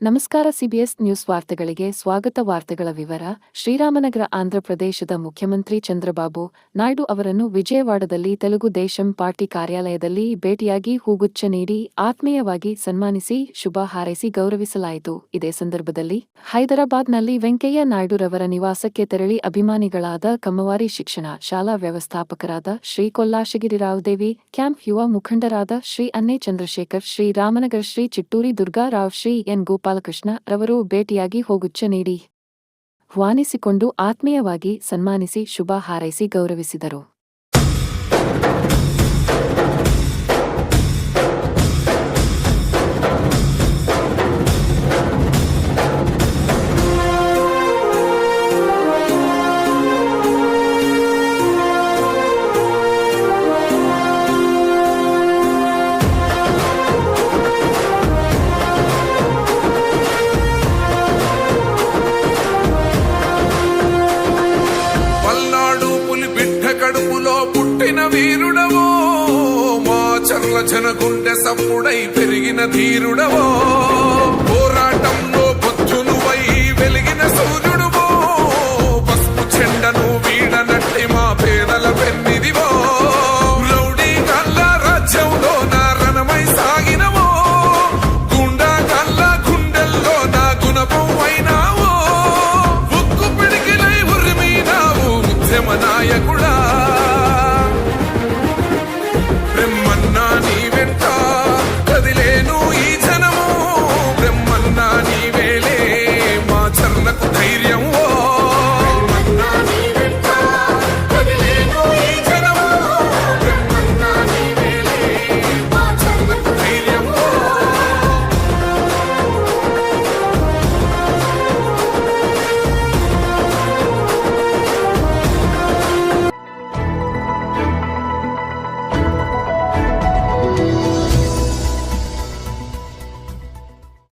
ನಮಸ್ಕಾರ, CBS news ವಾರ್ತೆಗಳಿಗೆ ಸ್ವಾಗತ. ವಾರ್ತೆಗಳ ವಿವರ, ಶ್ರೀರಾಮನಗರ ಆಂಧ್ರಪ್ರದೇಶದ ಮುಖ್ಯಮಂತ್ರಿ ಚಂದ್ರಬಾಬು ನಾಯ್ಡು ಅವರನ್ನು ವಿಜಯವಾಡದಲ್ಲಿ ತೆಲುಗು ದೇಶಂ ಪಾರ್ಟಿ ಕಾರ್ಯಾಲಯದಲ್ಲಿ ಭೇಟಿಯಾಗಿ ಹೂಗುಚ್ಛ ನೀಡಿ ಆತ್ಮೀಯವಾಗಿ ಸನ್ಮಾನಿಸಿ ಶುಭ ಹಾರೈಸಿ ಗೌರವಿಸಲಾಯಿತು. ಇದೇ ಸಂದರ್ಭದಲ್ಲಿ ಹೈದರಾಬಾದ್ನಲ್ಲಿ ವೆಂಕಯ್ಯ ನಾಯ್ಡುರವರ ನಿವಾಸಕ್ಕೆ ತೆರಳಿ ಅಭಿಮಾನಿಗಳಾದ ಕಮ್ಮವಾರಿ ಶಿಕ್ಷಣ ಶಾಲಾ ವ್ಯವಸ್ಥಾಪಕರಾದ ಶ್ರೀ ಕೊಲ್ಲಾಶಗಿರಿರಾವ್ ದೇವಿ ಕ್ಯಾಂಪ್ ಯುವ ಮುಖಂಡರಾದ ಶ್ರೀ ಅನ್ನೆ ಚಂದ್ರಶೇಖರ್, ಶ್ರೀ ರಾಮನಗರ ಶ್ರೀ ಚಿಟ್ಟೂರಿ ದುರ್ಗಾರಾವ್ ಶ್ರೀ ಎನ್ ಗೋಪಾಲಕೃಷ್ಣ ರವರು ಭೇಟಿಯಾಗಿ ಹೋಗುಚ್ಚ ನೀಡಿ. ಹ್ವಾನಿಸಿಕೊಂಡು ಆತ್ಮೀಯವಾಗಿ ಸನ್ಮಾನಿಸಿ ಶುಭ ಹಾರೈಸಿ ಗೌರವಿಸಿದರು. వీరుడవో? మా చర్ల జనకుండె సప్పుడై పెరిగిన ధీరుడవో? పోరాటంలో పొద్దునువై వెలిగిన సూర్యుడు